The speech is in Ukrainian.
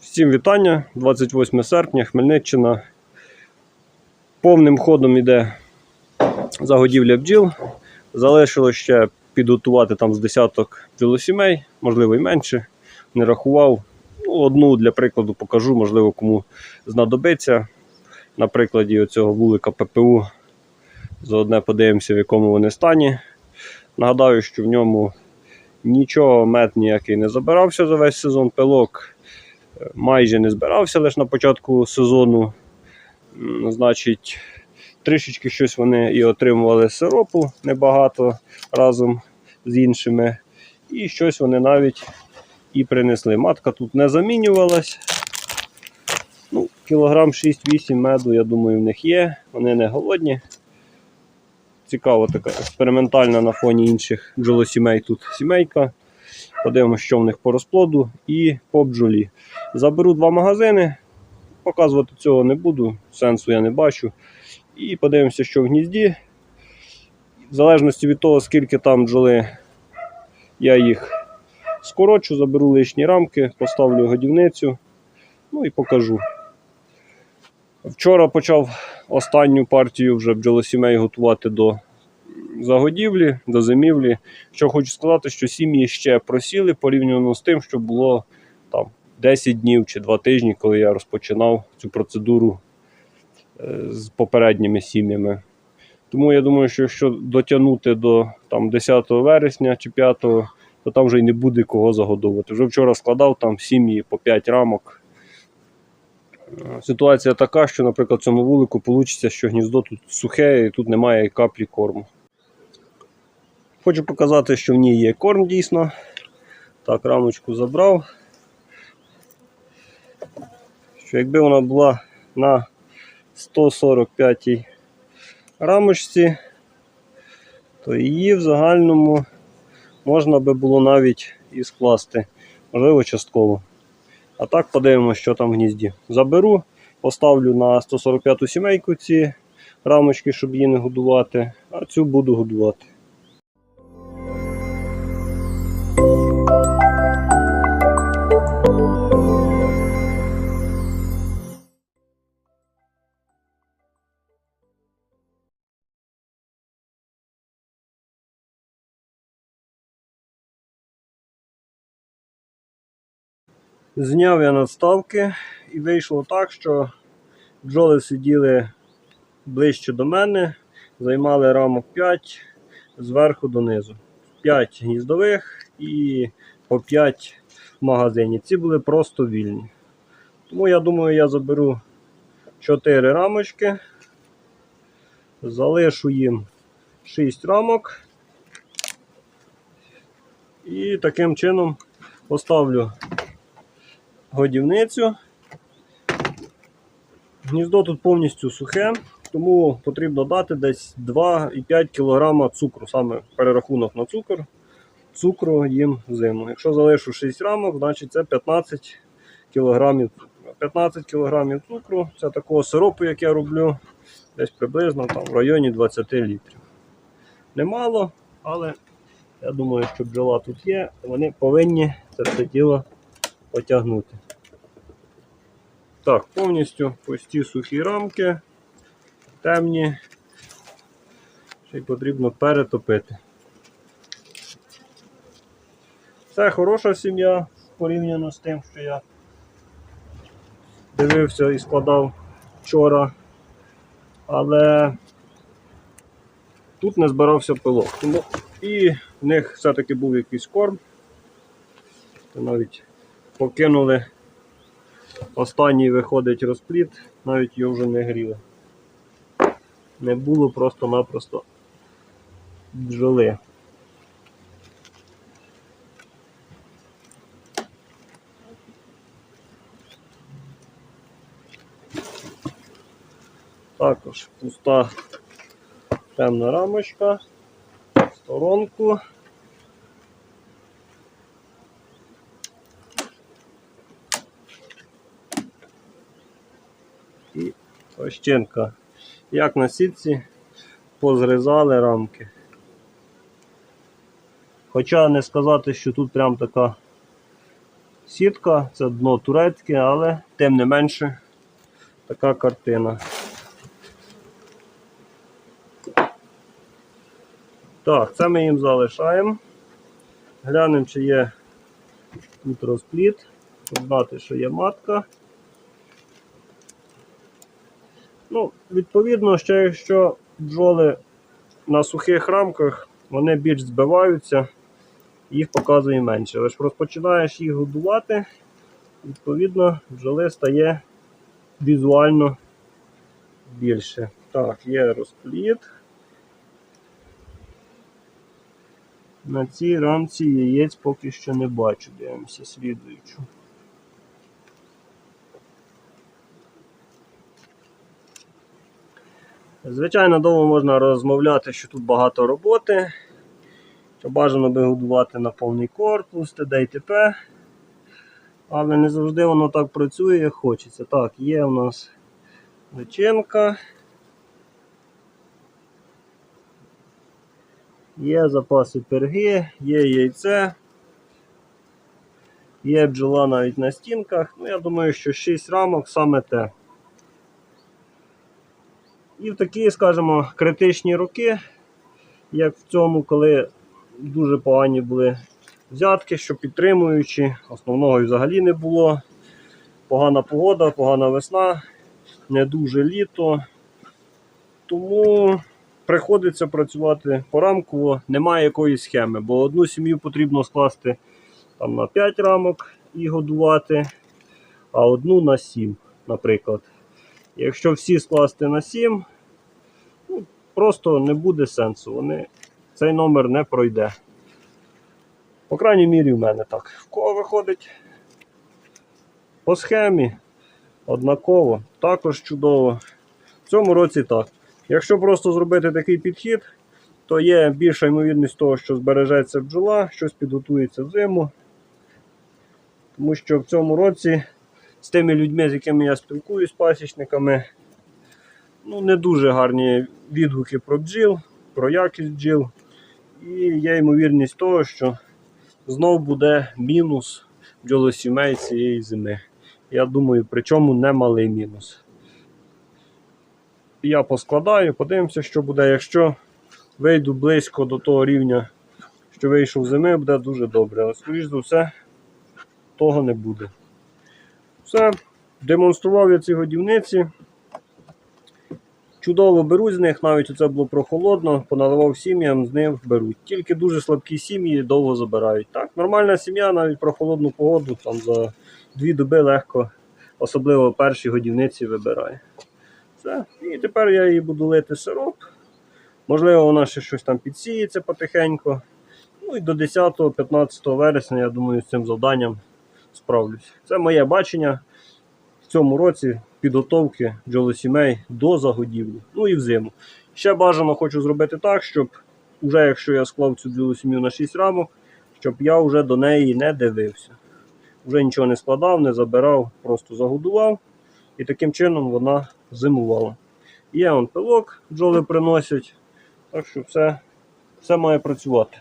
Всім вітання, 28 серпня, Хмельниччина. Повним ходом йде загодівля бджіл. Залишилось ще підготувати там з десяток бджолосімей, можливо і менше. Не рахував. Ну, одну для прикладу покажу, можливо, кому знадобиться. На прикладі цього вулика ППУ. Заодне подивимося, в якому вони стані. Нагадаю, що в ньому нічого мед ніякий не забирався за весь сезон. Пилок майже не збирався лише на початку сезону. Значить, трішечки щось вони і отримували сиропу небагато разом з іншими. І щось вони навіть і принесли. Матка тут не замінювалась. Ну, кілограм 6-8 меду, я думаю, в них є. Вони не голодні. Цікаво така експериментальна на фоні інших бджолосімей тут сімейка. Подивимося, що в них по розплоду і по бджолі. Заберу два магазини. Показувати цього не буду, сенсу я не бачу. І подивимося, що в гнізді. В залежності від того, скільки там бджоли, я їх скорочу, заберу лишні рамки, поставлю годівницю. Ну і покажу. Вчора почав останню партію вже бджолосімей готувати до загодівлі, до зимівлі. Що хочу сказати, що сім'ї ще просіли порівняно з тим, що було там 10 днів чи 2 тижні, коли я розпочинав цю процедуру е, з попередніми сім'ями. Тому я думаю, що якщо дотягнути до там, 10 вересня чи 5, то там вже й не буде кого загодовувати. Вже вчора складав там сім'ї по 5 рамок. Ситуація така, що, наприклад, в цьому вулику вийде, що гніздо тут сухе і тут немає каплі корму. Хочу показати, що в ній є корм дійсно. Так, рамочку забрав. Що якби вона була на 145 й рамочці, то її в загальному можна би було навіть і скласти, можливо, частково. А так подивимося, що там в гнізді. Заберу, поставлю на 145 ту сімейку ці рамочки, щоб її не годувати, а цю буду годувати. Зняв я надставки і вийшло так, що бджоли сиділи ближче до мене, займали рамок 5 зверху донизу. 5 гніздових і по 5 в магазині. Ці були просто вільні. Тому я думаю, я заберу 4 рамочки, залишу їм 6 рамок. І таким чином поставлю годівницю. Гніздо тут повністю сухе, тому потрібно дати десь 2,5 кг цукру, саме перерахунок на цукор. Цукру їм зиму. Якщо залишу 6 рамок, значить це 15 кг. 15 кг цукру це такого сиропу, як я роблю, десь приблизно там, в районі 20 літрів. Немало, але я думаю, що бджола тут є, вони повинні це все діло потягнути. Так, повністю пусті сухі рамки, темні. Ще й потрібно перетопити. Це хороша сім'я порівняно з тим, що я дивився і складав вчора. Але тут не збирався пилок. Тому і в них все-таки був якийсь корм. То навіть покинули. Останній виходить розпліт, навіть його вже не гріли. Не було просто-напросто бджоли. Також пуста темна рамочка, сторонку. і ощенка. Як на сітці позрізали рамки. Хоча не сказати, що тут прям така сітка, це дно турецьке, але тим не менше така картина. Так, це ми їм залишаємо. Глянемо, чи є тут розпліт. Щоб знати, що є матка. Ну, відповідно, ще якщо бджоли на сухих рамках, вони більш збиваються, їх показує менше. Лиш розпочинаєш їх годувати, відповідно, бджоли стає візуально більше. Так, є розпліт. На цій рамці яєць поки що не бачу. Дивимося слідуючу. Звичайно, довго можна розмовляти, що тут багато роботи. Що бажано би годувати на повний корпус, т.д. і т.п. Але не завжди воно так працює, як хочеться. Так, є у нас личинка. Є запаси перги, є яйце. Є бджола навіть на стінках. Ну, я думаю, що 6 рамок саме те. І в такі, скажімо, критичні роки, як в цьому, коли дуже погані були взятки, що підтримуючи, основного і взагалі не було. Погана погода, погана весна, не дуже літо. Тому приходиться працювати порамково, немає якоїсь схеми, бо одну сім'ю потрібно скласти там, на 5 рамок і годувати, а одну на 7, наприклад. Якщо всі скласти на 7, ну, просто не буде сенсу. Вони, цей номер не пройде. По крайній мірі, в мене так. В кого виходить по схемі однаково, також чудово. В цьому році так. Якщо просто зробити такий підхід, то є більша ймовірність того, що збережеться бджола, щось підготується в зиму. Тому що в цьому році з тими людьми, з якими я спілкуюсь, пасічниками, ну, не дуже гарні відгуки про бджіл, про якість бджіл. І є ймовірність того, що знов буде мінус бджолосімей цієї зими. Я думаю, причому немалий мінус. Я поскладаю, подивимося, що буде. Якщо вийду близько до того рівня, що вийшов зими, буде дуже добре. Але, скоріш за все, того не буде. Все, демонстрував я ці годівниці. Чудово беруть з них, навіть оце було прохолодно, поналивав сім'ям, з них беруть. Тільки дуже слабкі сім'ї довго забирають. Так, Нормальна сім'я навіть про холодну погоду там за дві доби легко, особливо перші годівниці вибирає. Все. І тепер я її буду лити сироп. Можливо, вона ще щось там підсіється потихеньку. Ну і до 10-15 вересня, я думаю, з цим завданням справлюсь. Це моє бачення в цьому році підготовки бджолосімей до загодівлі. Ну і взиму. Ще бажано хочу зробити так, щоб уже якщо я склав цю бджолосім'ю на 6 рамок, щоб я вже до неї не дивився. Вже нічого не складав, не забирав, просто загодував. І таким чином вона зимувала. Є он пилок, бджоли приносять. Так що все, все має працювати.